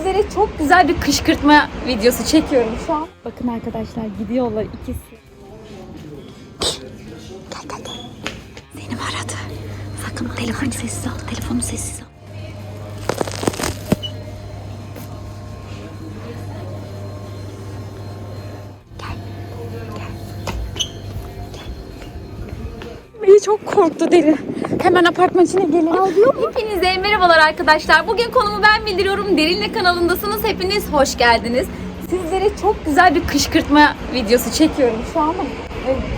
sizlere çok güzel bir kışkırtma videosu çekiyorum şu an. Bakın arkadaşlar gidiyorlar ikisi. Gel gel gel. Seni mi aradı? Sakın telefonu sessiz al. Telefonu sessiz al. Çok korktu deri. Hemen apartman içine gelin. Ağlıyor mu? Hepinize merhabalar arkadaşlar. Bugün konumu ben bildiriyorum. Derinle kanalındasınız. Hepiniz hoş geldiniz. Sizlere çok güzel bir kışkırtma videosu çekiyorum şu an.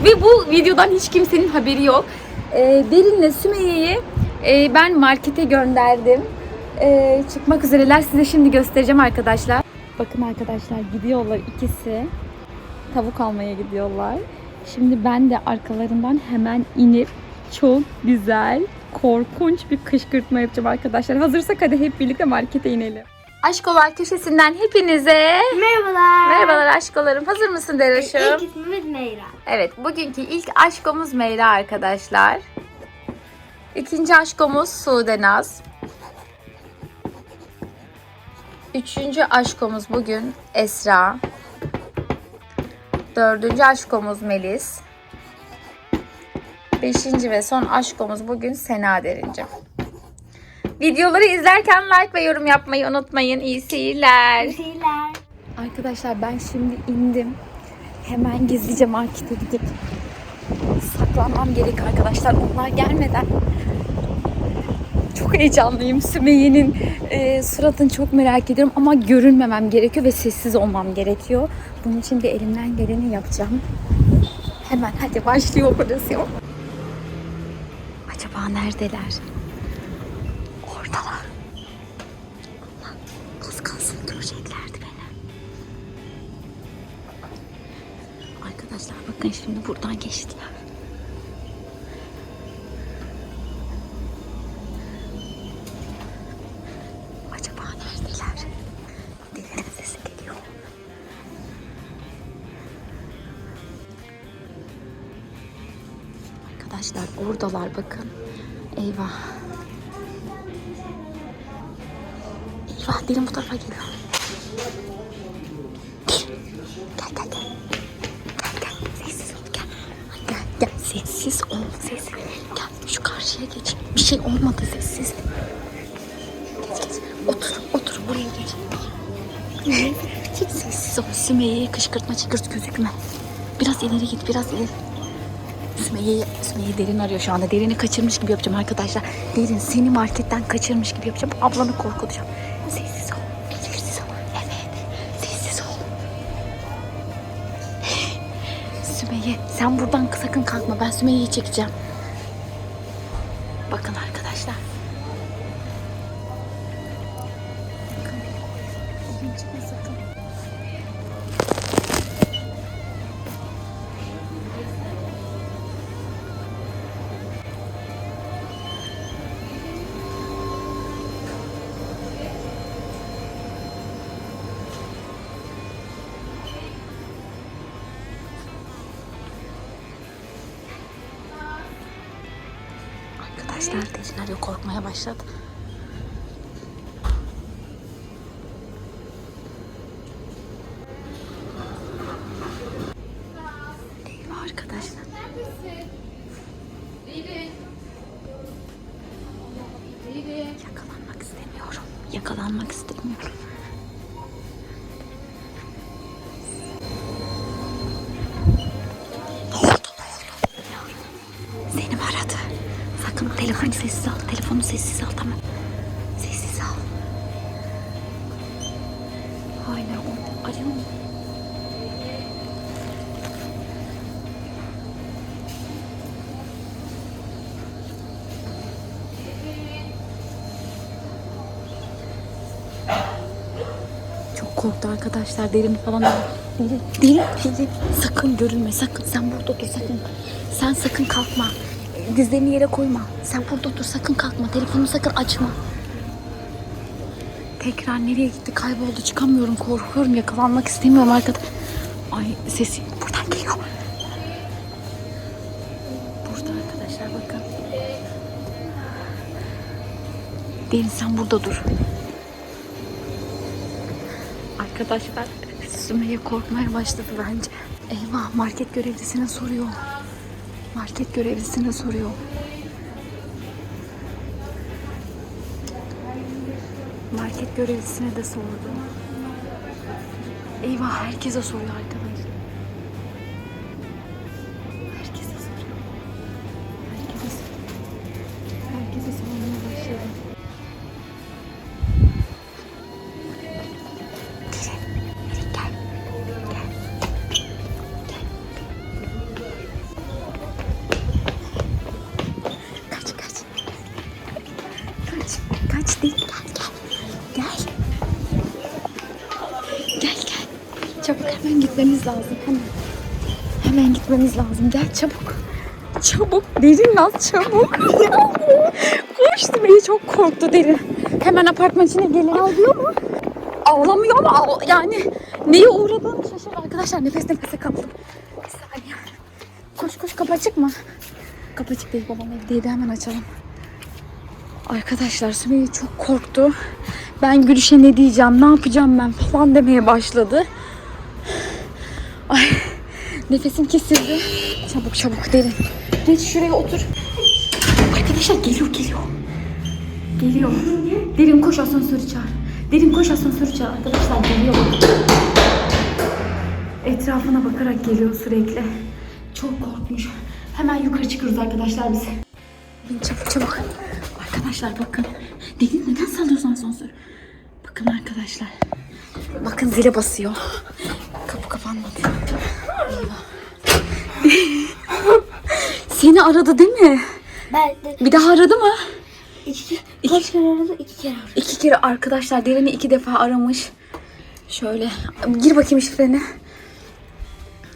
Ve bu videodan hiç kimsenin haberi yok. Ee, Derin'le Sümeyye'yi e, ben markete gönderdim. Ee, çıkmak üzereler. Size şimdi göstereceğim arkadaşlar. Bakın arkadaşlar gidiyorlar ikisi tavuk almaya gidiyorlar. Şimdi ben de arkalarından hemen inip çok güzel, korkunç bir kışkırtma yapacağım arkadaşlar. Hazırsak hadi hep birlikte markete inelim. Aşkolar köşesinden hepinize Merhabalar. merhabalar aşkolarım. Hazır mısın Deroş'um? İlk ismimiz Meyra. Evet, bugünkü ilk aşkomuz Meyra arkadaşlar. İkinci aşkomuz Sude Naz. Üçüncü aşkomuz bugün Esra. Dördüncü aşkomuz Melis. Beşinci ve son aşkomuz bugün Sena Derinci. Videoları izlerken like ve yorum yapmayı unutmayın. İyi seyirler. Şeyler. Arkadaşlar ben şimdi indim. Hemen gizlice markete gidip saklanmam gerek arkadaşlar. Onlar gelmeden çok heyecanlıyım. Sümeyye'nin e, suratını çok merak ediyorum ama görünmemem gerekiyor ve sessiz olmam gerekiyor. Bunun için de elimden geleni yapacağım. Hemen hadi başlıyor operasyon. Acaba neredeler? Oradalar. Allah, az kalsın göreceklerdi beni. Arkadaşlar bakın şimdi buradan geçtiler. Arkadaşlar oradalar bakın. Eyvah. Eyvah dilim bu tarafa geliyor. Gel gel gel. Gel gel. Sessiz ol gel. Gel gel. Sessiz ol. Sessiz. Gel şu karşıya geç. Bir şey olmadı sessiz. Geç geç. Otur otur buraya geç. Sessiz ol. Sümeyye'ye kışkırtma çıkırt gözükme. Biraz ileri git biraz ileri. Sümeyye, Sümeyye derin arıyor şu anda. Derini kaçırmış gibi yapacağım arkadaşlar. Derin seni marketten kaçırmış gibi yapacağım. Ablanı korkutacağım. Sessiz ol. Sessiz ol. Evet. Sessiz ol. Sümeyye sen buradan sakın kalkma. Ben Sümeyye'yi çekeceğim. Bakın arkadaşlar. Bakın. Elin çıkma sakın. Arkadaşlar Derin arıyor korkmaya başladı. Eyvah arkadaşlar. Yakalanmak istemiyorum. Yakalanmak istemiyorum. Sakın telefonu sessiz al. Telefonu sessiz al tamam. Sessiz al. Hala orada. Arıyor? Çok korktu arkadaşlar. Derin falan. Derin, derin. Sakın görünme. Sakın. Sen burada dur. Sakın. Sen sakın kalkma. Dizlerini yere koyma. Sen burada dur. Sakın kalkma. Telefonu sakın açma. Tekrar nereye gitti? Kayboldu. Çıkamıyorum. Korkuyorum. Yakalanmak istemiyorum arkada. Ay sesi buradan geliyor. Burada arkadaşlar bakın. Derin sen burada dur. Arkadaşlar Sümeyye korkmaya başladı bence. Eyvah market görevlisine soruyor. Market görevlisine soruyor. Market görevlisine de sordu. Eyvah herkese soruyor Kaç. Değil. Gel gel. Gel. Gel gel. Çabuk hemen gitmemiz lazım. Hemen. Hemen gitmemiz lazım. Gel çabuk. Çabuk. Derin Naz çabuk. Koştu beni çok korktu Derin. Hemen apartman içine gelin. Ağlıyor mu? Ağlamıyor ama ağ- yani neye uğradığını şaşırdı. Arkadaşlar nefes nefese kaldım. Bir saniye. Koş koş kapı açık mı? Kapı açık değil babam evdeydi hemen açalım. Arkadaşlar Sümeyye çok korktu. Ben Gülüş'e ne diyeceğim, ne yapacağım ben falan demeye başladı. Ay nefesim kesildi. Çabuk çabuk derin. Geç şuraya otur. Arkadaşlar geliyor geliyor. Geliyor. Derin koş asansörü çağır. Derin koş asansörü çağır. Arkadaşlar geliyor. Etrafına bakarak geliyor sürekli. Çok korkmuş. Hemen yukarı çıkıyoruz arkadaşlar biz. Çabuk çabuk. Arkadaşlar bakın. Derin neden sallıyorsun asansörü? Bakın arkadaşlar. Bakın zile basıyor. Kapı kapanmadı. Seni aradı değil mi? Ben de Bir daha aradı mı? iki, kaç kere aradı? İki kere aradı. İki kere arkadaşlar Deren'i iki defa aramış. Şöyle gir bakayım şifreni.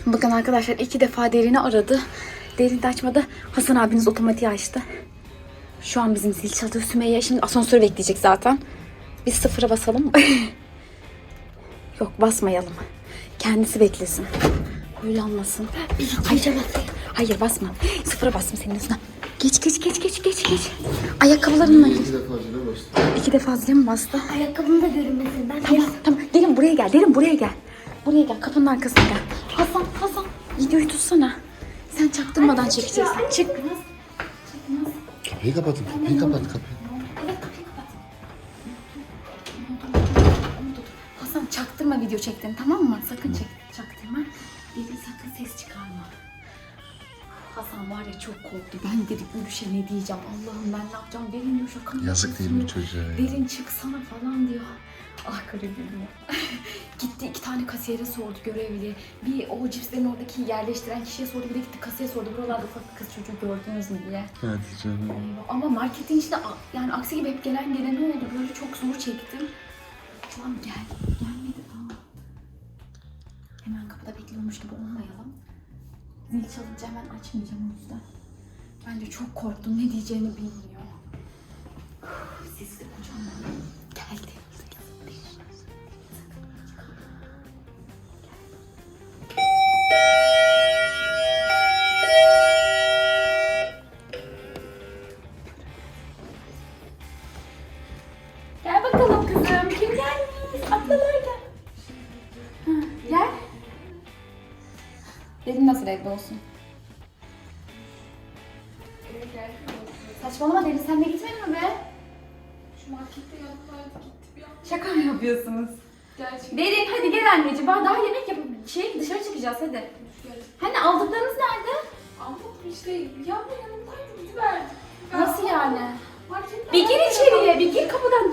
Bakın arkadaşlar iki defa Deren'i aradı. Derin de açmadı. Hasan abiniz otomatiği açtı. Şu an bizim zil çalıyor Sümeyye. Şimdi asansörü bekleyecek zaten. Biz sıfıra basalım. Yok basmayalım. Kendisi beklesin. Huylanmasın. Bakayım. Hayır basma. Sıfıra bastım senin yüzünden. Geç geç geç geç geç geç. Ayakkabılarınla geç. İki defa zile bastım. İki defa zile mi bastı? Ayakkabım da görünmesin. Ben Tamam tamam. Derin buraya gel. Derin buraya gel. Buraya gel. Kapının arkasına gel. Hasan Hasan. Videoyu tutsana. Sen çaktırmadan çekeceksin. Çık. Kapıyı kapatın, kapıyı kapat, kapıyı. Evet kapıyı kapat. Hasan çaktırma video çektin tamam mı? Sakın çek, çaktırma. Derin sakın ses çıkarma. Hasan var ya çok korktu. Ben dedik Gülüş'e ne diyeceğim? Allah'ım ben ne yapacağım? Derin diyor şaka Yazık değil mi çocuğa ya? Derin çıksana falan diyor. Ah garibim ya. gitti iki tane kasiyere sordu görevli. Bir o cipslerin oradaki yerleştiren kişiye sordu. Bir de gitti kasiye sordu. Buralarda ufak bir kız çocuğu gördünüz mü diye. Hadi canım. Eyvah. Ama marketin içinde yani aksi gibi hep gelen gelen oldu. Böyle çok zor çektim. Tamam gel. Gelmedi tamam. Hemen kapıda bekliyormuş gibi olmayalım. Zil çalınca hemen açmayacağım o yüzden. Bence çok korktum. Ne diyeceğini bilmiyor. Sesli kocaman. Geldi. Saçmalama Deniz sen de gitmedin mi be? Şu markette yanımdaydı gitti bir an. Şaka mı yapıyorsunuz? Gerçekten Derin hadi gel anneciğim. Bak daha yemek yapıp şey dışarı çıkacağız hadi. Hani aldıklarınız nerede? Anladım işte yanımda yanımdaydı gidiverdi. Nasıl yani? Marketten Bir gir içeriye, bir gir kapıdan.